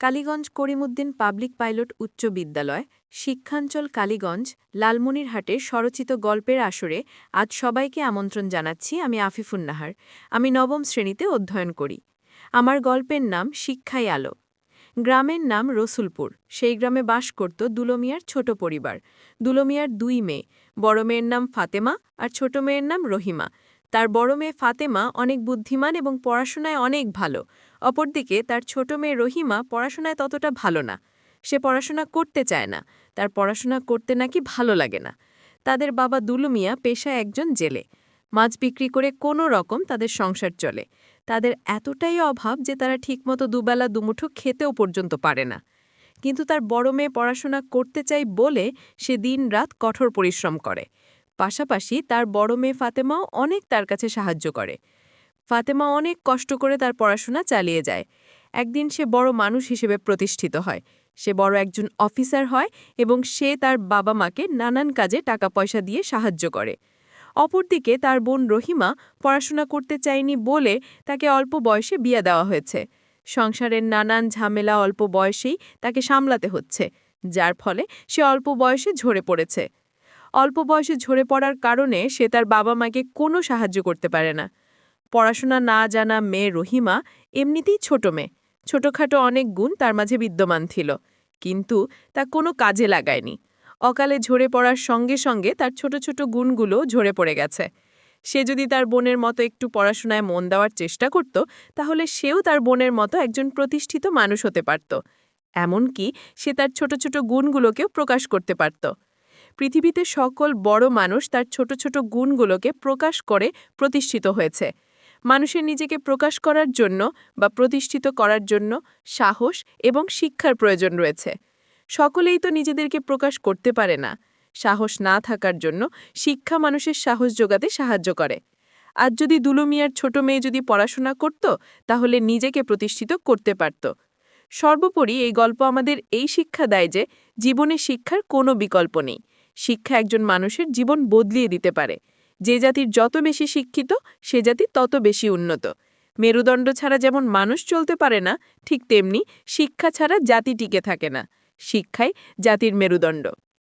Kaliganj Karimuddin public pilot উচ্চ বিদ্যালয়, শিক্ষাঞ্চল কালীগঞ্জ, লালমনিরহাটে স্বরচিত গল্পের আসরে আজ সবাইকে আমন্ত্রণ জানাচ্ছি আমি আফিফুন্নাহার আমি নবম শ্রেণীতে অধ্যয়ন করি। আমার গল্পের নাম শিক্ষাই আলো। গ্রামের নাম রসুলপুর। সেই গ্রামে বাস করত দুলমিয়ার ছোট পরিবার। দুলমিয়ার দুই মেয়ে। বড় মেয়ের নাম ফাতেমা আর ছোট মেয়ের নাম রহিমা। তার বড় মেয়ে ফাতেমা অনেক বুদ্ধিমান এবং পড়াশোনায় অনেক ভালো। অপরদিকে তার ছোট মেয়ে রহিমা পড়াশোনায় ততটা ভালো না। সে পড়াশোনা করতে চায় না। তার পড়াশোনা করতে নাকি ভালো লাগে না। তাদের বাবা দুলুমিয়া পেশায় একজন জেলে। মাছ বিক্রি করে কোনো রকম তাদের সংসার চলে। তাদের এতটাই অভাব যে তারা ঠিকমতো দুবেলা দুমুঠো খেতেও পর্যন্ত পারে না। কিন্তু তার বড় মেয়ে পড়াশোনা করতে চাই বলে সে দিন রাত কঠোর পরিশ্রম করে। পাশাপাশি তার বড় মেয়ে ফাতেমাও অনেক তার কাছে সাহায্য করে। ফাতেমা অনেক কষ্ট করে তার পড়াশোনা চালিয়ে যায়। একদিন সে বড় মানুষ হিসেবে প্রতিষ্ঠিত হয়। সে বড় একজন অফিসার হয় এবং সে তার বাবা মাকে নানান কাজে টাকা পয়সা দিয়ে সাহায্য করে। অপরদিকে তার বোন রহিমা পড়াশোনা করতে চায়নি বলে তাকে অল্প বয়সে বিয়ে দেওয়া হয়েছে। সংসারের নানান ঝামেলা অল্প বয়সেই তাকে সামলাতে হচ্ছে, যার ফলে সে অল্প বয়সে ঝরে পড়েছে। অল্প বয়সে ঝরে পড়ার কারণে সে তার বাবা মাকে কোনো সাহায্য করতে পারে না। পড়াশোনা না জানা মেয়ে রহিমা এমনিতেই ছোট মেয়ে। ছোটখাটো অনেক গুণ তার মাঝে বিদ্যমান ছিল, কিন্তু তা কোনো কাজে লাগায়নি। অকালে ঝরে পড়ার সঙ্গে সঙ্গে তার ছোট ছোট গুণগুলো ঝরে পড়ে গেছে। সে যদি তার বোনের মতো একটু পড়াশোনায় মন দেওয়ার চেষ্টা করত, তাহলে সেও তার বোনের মতো একজন প্রতিষ্ঠিত মানুষ হতে পারত। এমনকি সে তার ছোট ছোট গুণগুলোকেও প্রকাশ করতে পারত। পৃথিবীতে সকল বড় মানুষ তার ছোট ছোট গুণগুলোকে প্রকাশ করে প্রতিষ্ঠিত হয়েছে। মানুষের নিজেকে প্রকাশ করার জন্য বা প্রতিষ্ঠিত করার জন্য সাহস এবং শিক্ষার প্রয়োজন রয়েছে। সকলেই তো নিজেদেরকে প্রকাশ করতে পারে না। সাহস না থাকার জন্য শিক্ষা মানুষের সাহস যোগাতে সাহায্য করে। আজ যদি দুলুমিয়ার ছোট মেয়ে যদি পড়াশোনা করত, তাহলে নিজেকে প্রতিষ্ঠিত করতে পারত। সর্বোপরি এই গল্প আমাদের এই শিক্ষা দেয় যে জীবনে শিক্ষার কোনো বিকল্প নেই। শিক্ষা একজন মানুষের জীবন বদলিয়ে দিতে পারে। যে জাতির যত বেশি শিক্ষিত, সে জাতি তত বেশি উন্নত। মেরুদণ্ড ছাড়া যেমন মানুষ চলতে পারে না, ঠিক তেমনি শিক্ষা ছাড়া জাতি টিকে থাকে না। শিক্ষাই জাতির মেরুদণ্ড।